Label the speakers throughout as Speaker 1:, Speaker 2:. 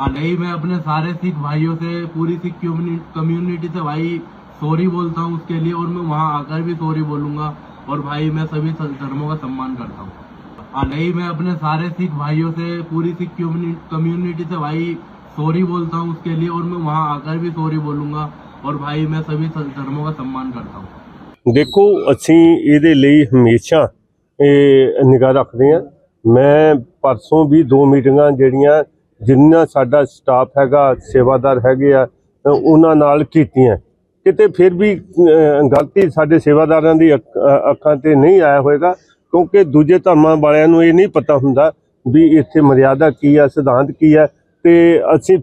Speaker 1: हाँ नहीं मैं अपने सारे सिख भाइयों से पूरी सिख कम्युनिटी से भाई सॉरी बोलता हूँ उसके लिए और मैं वहाँ आकर भी सॉरी बोलूंगा और भाई मैं सभी धर्मों का सम्मान करता हूँ हाँ नहीं मैं अपने सारे सिख भाइयों से पूरी सिख कम्युनिटी से भाई सॉरी बोलता हूँ उसके लिए और मैं वहाँ आकर भी सॉरी बोलूंगा और भाई मैं सभी धर्मों का सम्मान करता हूँ
Speaker 2: ਦੇਖੋ ਅਸੀਂ ਇਹਦੇ ਲਈ ਹਮੇਸ਼ਾ ਇਹ ਨਿਗਾਹ ਰੱਖਦੇ ਹਾਂ ਮੈਂ ਪਰਸੋਂ ਵੀ ਦੋ ਮੀਟਿੰਗਾਂ ਜਿਹੜੀਆਂ ਜਿੰਨਾ ਸਾਡਾ ਸਟਾਫ ਹੈਗਾ ਸੇਵਾਦਾਰ ਹੈਗੇ ਆ ਉਹਨਾਂ ਨਾਲ ਕੀਤੀਆਂ। ਕਿਤੇ ਫਿਰ ਵੀ ਗਲਤੀ ਸਾਡੇ ਸੇਵਾਦਾਰਾਂ ਦੀ ਅੱਖ- ਤੇ ਨਹੀਂ ਆਇਆ ਹੋਵੇਗਾ ਕਿਉਂਕਿ ਦੂਜੇ ਧਰਮਾਂ ਵਾਲਿਆਂ ਨੂੰ ਇਹ ਨਹੀਂ ਪਤਾ ਹੁੰਦਾ ਵੀ ਇੱਥੇ ਮਰਿਆਦਾ ਕੀ ਆ ਸਿਧਾਂਤ ਕੀ ਹੈ ਤੇ ਅਸੀਂ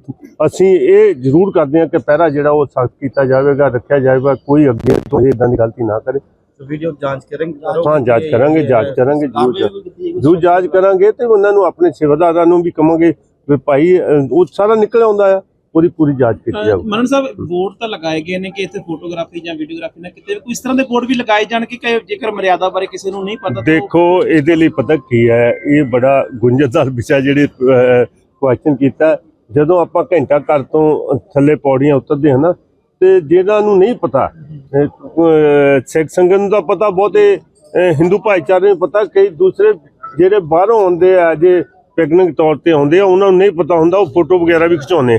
Speaker 2: ਅਸੀਂ ਇਹ ਜ਼ਰੂਰ ਕਰਦੇ ਹਾਂ ਕਿ ਪਹਿਰਾ ਜਿਹੜਾ ਉਹ ਸਖਤ ਕੀਤਾ ਜਾਵੇਗਾ ਰੱਖਿਆ ਜਾਵੇਗਾ ਕੋਈ ਅੱਗੇ ਤੋਂ ਇਦਾਂ ਦੀ ਗਲਤੀ ਨਾ ਕਰੇ।
Speaker 3: ਵੀਡੀਓ ਜਾਂਚ ਕਰਾਂਗੇ
Speaker 2: ਹਾਂ ਜਾਂਚ ਕਰਾਂਗੇ ਜਾਂਚ ਕਰਾਂਗੇ ਜ਼ਰੂਰ ਜਾਂਚ ਕਰਾਂਗੇ ਤੇ ਉਹਨਾਂ ਨੂੰ ਆਪਣੇ ਸੇਵਾਦਾਰਾਂ ਨੂੰ ਵੀ ਕਵਾਂਗੇ ਵੀ ਭਾਈ ਉਹ ਸਾਰਾ ਨਿਕਲ ਆਉਂਦਾ ਆ ਪੂਰੀ ਪੂਰੀ ਜਾਂਚ ਕੀਤੀ ਜਾਵੇ
Speaker 4: ਮਨਨ ਸਾਹਿਬ ਬੋਰਡ ਤਾਂ ਲਗਾਏ ਗਏ ਨੇ ਕਿ ਇੱਥੇ ਫੋਟੋਗ੍ਰਾਫੀ ਜਾਂ ਵੀਡੀਓਗ੍ਰਾਫੀ ਨਾ ਕਿਤੇ ਕੋਈ ਇਸ ਤਰ੍ਹਾਂ ਦੇ ਬੋਰਡ ਵੀ ਲਗਾਏ ਜਾਣ ਕਿ ਜੇਕਰ ਮਰਿਆਦਾ ਬਾਰੇ ਕਿਸੇ ਨੂੰ ਨਹੀਂ ਪਤਾ
Speaker 2: ਦੇਖੋ ਇਹਦੇ ਲਈ ਪਤਾ ਕੀ ਹੈ ਇਹ ਬੜਾ ਗੁੰਝਲਦਾਰ ਵਿਸ਼ਾ ਜਿਹੜੇ ਕੁਐਸਚਨ ਕੀਤਾ ਜਦੋਂ ਆਪਾਂ ਘੰਟਾ ਘਰ ਤੋਂ ਥੱਲੇ ਪੌੜੀਆਂ ਉਤਰਦੇ ਹਾਂ ਨਾ ਤੇ ਜਿਹਨਾਂ ਨੂੰ ਨਹੀਂ ਪਤਾ ਸਿੱਖ ਸੰਗਤ ਨੂੰ ਤਾਂ ਪਤਾ ਬਹੁਤੇ ਹਿੰਦੂ ਭਾਈਚਾਰੇ ਨੂੰ ਪਤਾ ਕਈ ਦੂਸਰੇ ਜਿਹੜੇ ਬਾਹਰੋਂ ਆਉਂਦੇ ਆ ਜੇ ਪਿਕਨਿਕ ਤੌਰ ਤੇ ਆਉਂਦੇ ਆ ਉਹਨਾਂ ਨੂੰ ਨਹੀਂ ਪਤਾ ਹੁੰਦਾ ਉਹ ਫੋਟੋ ਵਗੈਰਾ ਵੀ ਖਿਚਾਉਂਦੇ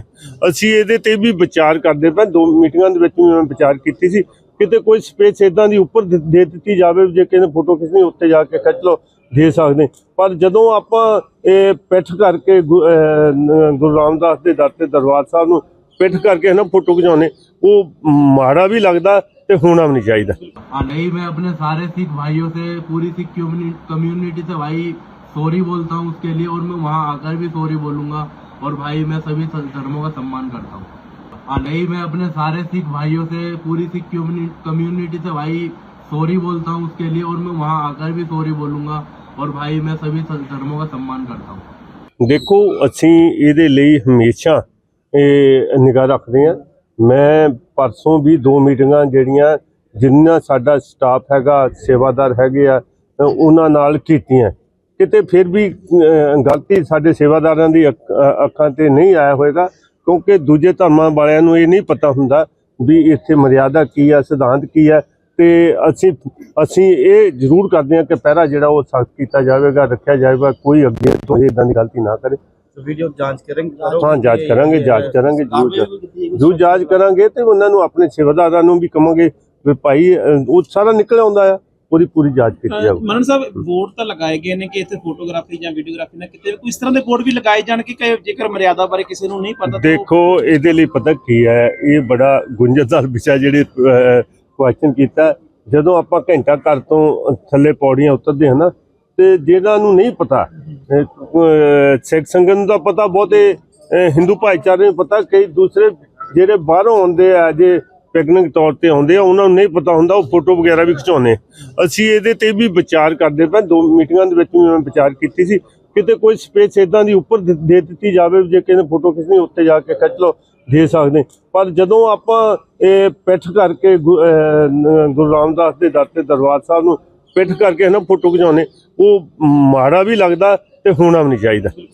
Speaker 2: ਅਸੀਂ ਇਹਦੇ ਤੇ ਵੀ ਵਿਚਾਰ ਕਰਦੇ ਪਏ ਦੋ ਮੀਟਿੰਗਾਂ ਦੇ ਵਿੱਚ ਵੀ ਮੈਂ ਵਿਚਾਰ ਕੀਤੀ ਸੀ ਕਿਤੇ ਕੋਈ ਸਪੇਸ ਇਦਾਂ ਦੀ ਉੱਪਰ ਦੇ ਦੇ ਦਿੱਤੀ ਜਾਵੇ ਜੇ ਕਿਸੇ ਨੇ ਫੋਟੋ ਖਿੱਚਣੀ ਉੱਤੇ ਜਾ ਕੇ ਖਿੱਚ ਲਓ ਦੇ ਸਕਦੇ ਪਰ ਜਦੋਂ ਆਪਾਂ ਇਹ ਪਿੱਠ ਕਰਕੇ ਗੁ- ਅਹ, ਨ- ਗੁਰੂ ਰਾਮਦਾਸ ਦੇ ਦਰ ਤੇ ਦਰਬਾਰ ਸਾਹਿਬ ਨੂੰ ਪਿੱਠ ਕਰਕੇ ਨਾ ਫੋਟੋ ਖਿਚਾਉਣੇ ਉਹ ਮਾੜਾ ਵੀ ਲੱਗਦਾ ਤੇ ਹੋਣਾ ਵੀ ਨਹੀਂ ਚਾਹੀਦਾ
Speaker 1: हाँ नहीं मैं अपने सारे सिख भाइयों से पूरी सिख कम्युनिटी से भाई सॉरी बोलता हूँ उसके लिए और मैं वहाँ आकर भी सॉरी बोलूंगा और भाई मैं सभी धर्मों का सम्मान करता हूँ हाँ नहीं मैं अपने सारे सिख भाइयों से पूरी सिख कम्युनिटी से भाई सॉरी बोलता हूँ उसके लिए और मैं वहाँ आकर भी सॉरी बोलूंगा और भाई मैं सभी धर्मों का सम्मान करता हूँ
Speaker 2: ਦੇਖੋ ਅਸੀਂ ਇਹਦੇ ਲਈ ਹਮੇਸ਼ਾ ਇਹ ਨਿਗਾਹ ਰੱਖਦੇ ਹਾਂ ਮੈਂ ਪਰਸੋਂ ਵੀ ਦੋ ਮੀਟਿੰਗਾਂ ਜਿਹੜੀਆਂ ਜਿੰਨਾ ਸਾਡਾ ਸਟਾਫ ਹੈਗਾ ਸੇਵਾਦਾਰ ਹੈਗੇ ਆ ਅ, ਉਹਨਾਂ ਨਾਲ ਕੀਤੀਆਂ ਕਿਤੇ ਫਿਰ ਵੀ ਗਲਤੀ ਸਾਡੇ ਸੇਵਾਦਾਰਾਂ ਦੀ ਅੱਖ- ਤੇ ਨਹੀਂ ਆਇਆ ਹੋਵੇਗਾ ਕਿਉਂਕਿ ਦੂਜੇ ਧਰਮਾਂ ਵਾਲਿਆਂ ਨੂੰ ਇਹ ਨਹੀਂ ਪਤਾ ਹੁੰਦਾ ਵੀ ਇੱਥੇ ਮਰਿਆਦਾ ਕੀ ਆ ਸਿਧਾਂਤ ਕੀ ਹੈ ਤੇ ਅਸੀਂ ਅਸੀਂ ਇਹ ਜ਼ਰੂਰ ਕਰਦੇ ਹਾਂ ਕਿ ਪਹਿਰਾ ਜਿਹੜਾ ਉਹ ਸਖਤ ਕੀਤਾ ਜਾਵੇਗਾ ਰੱਖਿਆ ਜਾਵੇਗਾ ਕੋਈ ਅੱਗੇ ਤੋਂ ਇਦਾਂ ਦੀ ਗਲਤੀ ਨਾ ਕਰੇ।
Speaker 3: ਵੀਡੀਓ ਜਾਂਚ ਕਰਾਂਗੇ
Speaker 2: ਹਾਂ ਜਾਂਚ ਕਰਾਂਗੇ ਜਾਂਚ ਕਰਾਂਗੇ ਜ਼ਰੂਰ ਜਾਂਚ- ਕਰਾਂਗੇ ਤੇ ਉਹਨਾਂ ਨੂੰ ਆਪਣੇ ਸੇਵਾਦਾਰਾਂ ਨੂੰ ਵੀ ਕਵਾਂਗੇ ਵੀ ਭਾਈ ਉਹ ਸਾਰਾ ਨਿਕਲ ਆਉਂਦਾ ਆ। ਪੂਰੀ ਪੂਰੀ ਜਾਂਚ ਕੀਤੀ ਜਾਵੇ
Speaker 4: ਮਨਨ ਸਾਹਿਬ ਬੋਰਡ ਤਾਂ ਲਗਾਏ ਗਏ ਨੇ ਕਿ ਇੱਥੇ ਫੋਟੋਗ੍ਰਾਫੀ ਜਾਂ ਵੀਡੀਓਗ੍ਰਾਫੀ ਨਾ ਕਿਤੇ ਕੋਈ ਇਸ ਤਰ੍ਹਾਂ ਦੇ ਬੋਰਡ ਵੀ ਲਗਾਏ ਜਾਣ ਕਿ ਜੇਕਰ ਮਰਿਆਦਾ ਬਾਰੇ ਕਿਸੇ ਨੂੰ ਨਹੀਂ ਪਤਾ
Speaker 2: ਦੇਖੋ ਇਹਦੇ ਲਈ ਪਤਾ ਕੀ ਹੈ ਇਹ ਬੜਾ ਗੁੰਝਲਦਾਰ ਵਿਸ਼ਾ ਜਿਹੜੇ ਕੁਐਸਚਨ ਕੀਤਾ। ਜਦੋਂ ਆਪਾਂ ਘੰਟਾ ਘਰ ਤੋਂ ਥੱਲੇ ਪੌੜੀਆਂ ਉਤਰਦੇ ਹਾਂ ਤੇ ਜਿਹਨਾਂ ਨੂੰ ਨਹੀਂ ਪਤਾ ਸਿੱਖ ਸੰਗਤ ਨੂੰ ਤਾਂ ਪਤਾ ਬਹੁਤੇ ਹਿੰਦੂ ਭਾਈਚਾਰੇ ਨੂੰ ਪਤਾ ਕਈ ਦੂਸਰੇ ਜਿਹੜੇ ਬਾਹਰੋਂ ਆਉਂਦੇ ਆ ਜੇ ਪਿਕਨਿਕ ਤੌਰ ਤੇ ਆਉਂਦੇ ਆ, ਉਹਨਾਂ ਨੂੰ ਨਹੀਂ ਪਤਾ ਹੁੰਦਾ, ਉਹ ਫੋਟੋ ਵਗੈਰਾ ਵੀ ਖਿਚਾਉਂਦੇ ਅਸੀਂ ਇਹਦੇ ਤੇ ਵੀ ਵਿਚਾਰ ਕਰਦੇ ਪਏ, ਦੋ ਮੀਟਿੰਗਾਂ ਦੇ ਵਿੱਚ ਵੀ ਮੈਂ ਵਿਚਾਰ ਕੀਤੀ ਸੀ। ਕਿਤੇ ਕੋਈ ਸਪੇਸ ਇਦਾਂ ਦੀ ਉੱਪਰ ਦੇ ਦੇ ਦਿੱਤੀ ਜਾਵੇ, ਜੇ ਕਿਸੇ ਨੇ ਫੋਟੋ ਖਿੱਚਣੀ, ਉੱਤੇ ਜਾ ਕੇ ਖਿੱਚ ਲਓ, ਦੇ ਸਕਦੇ। ਪਰ ਜਦੋਂ ਆਪਾਂ ਇਹ ਪਿੱਠ ਕਰਕੇ ਗੁ- ਗੁਰੂ ਰਾਮਦਾਸ ਦੇ ਦਰ ਤੇ ਦਰਬਾਰ ਸਾਹਿਬ ਨੂੰ ਪਿੱਠ ਕਰਕੇ ਨਾ ਫੋਟੋ ਖਿਚਾਉਣੇ ਉਹ ਮਾੜਾ ਵੀ ਲੱਗਦਾ ਤੇ ਹੋਣਾ ਵੀ ਨਹੀਂ ਚਾਹੀਦਾ।